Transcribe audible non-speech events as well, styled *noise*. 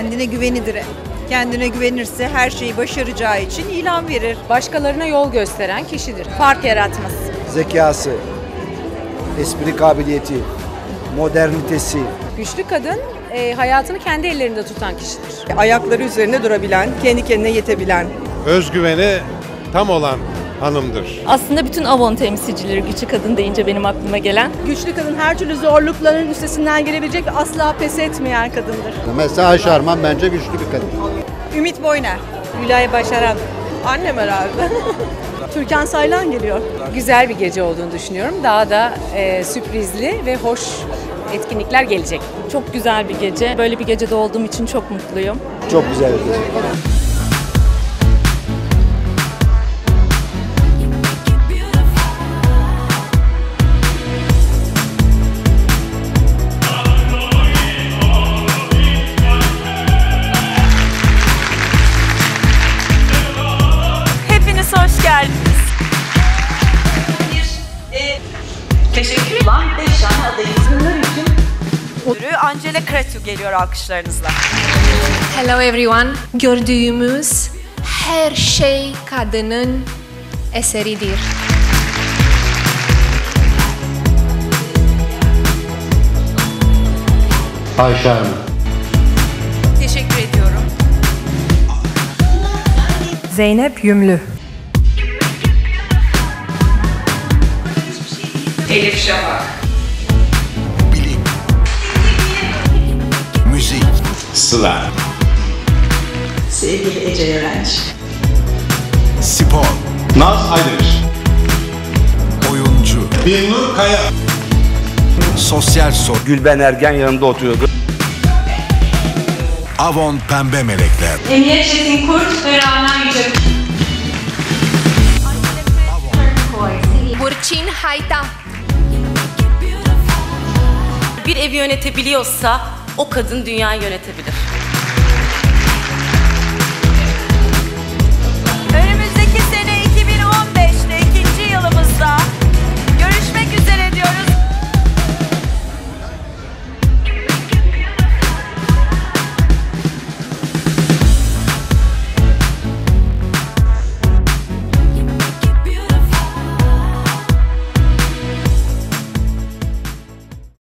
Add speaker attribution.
Speaker 1: Kendine güvenidir. Kendine güvenirse her şeyi başaracağı için ilan verir.
Speaker 2: Başkalarına yol gösteren kişidir. Fark yaratması.
Speaker 3: zekası, espri kabiliyeti, modernitesi,
Speaker 2: Güçlü kadın e, hayatını kendi ellerinde tutan kişidir.
Speaker 4: Ayakları üzerinde durabilen, kendi kendine yetebilen.
Speaker 5: özgüveni tam olan hanımdır.
Speaker 6: Aslında bütün Avon temsilcileri güçlü kadın deyince benim aklıma gelen.
Speaker 7: Güçlü kadın her türlü zorlukların üstesinden gelebilecek ve asla pes etmeyen kadındır.
Speaker 3: Mesela Ayşe Arman bence güçlü bir kadın.
Speaker 1: Ümit Boyner.
Speaker 2: Gülay Başaran.
Speaker 4: Annem herhalde. *laughs*
Speaker 7: Türkan Saylan geliyor.
Speaker 2: Güzel bir gece olduğunu düşünüyorum. Daha da e, sürprizli ve hoş etkinlikler gelecek.
Speaker 6: Çok güzel bir gece. Böyle bir gecede olduğum için çok mutluyum.
Speaker 3: Çok güzel bir gece.
Speaker 8: Olan 5 tane adayımız.
Speaker 9: Ödülü Angela Kretu geliyor alkışlarınızla.
Speaker 10: Hello everyone. Gördüğümüz her şey kadının eseridir.
Speaker 3: Ayşe Arman.
Speaker 9: Teşekkür ediyorum.
Speaker 7: Zeynep Yümlü.
Speaker 8: Elif Şafak.
Speaker 11: bilim, müzik,
Speaker 5: Sıla.
Speaker 8: Sevgili Ece Yörenç.
Speaker 11: spor,
Speaker 5: Naz Aydemir.
Speaker 11: oyuncu,
Speaker 5: Binnur Kaya.
Speaker 11: sosyal sorgu,
Speaker 3: Gülben Ergen yanında oturuyordu.
Speaker 11: Avon Pembe Melekler,
Speaker 8: Emniyet Çetin Kurt ve Rana Yüce.
Speaker 10: Burçin Hayta.
Speaker 9: Bir evi yönetebiliyorsa o kadın dünyayı yönetebilir.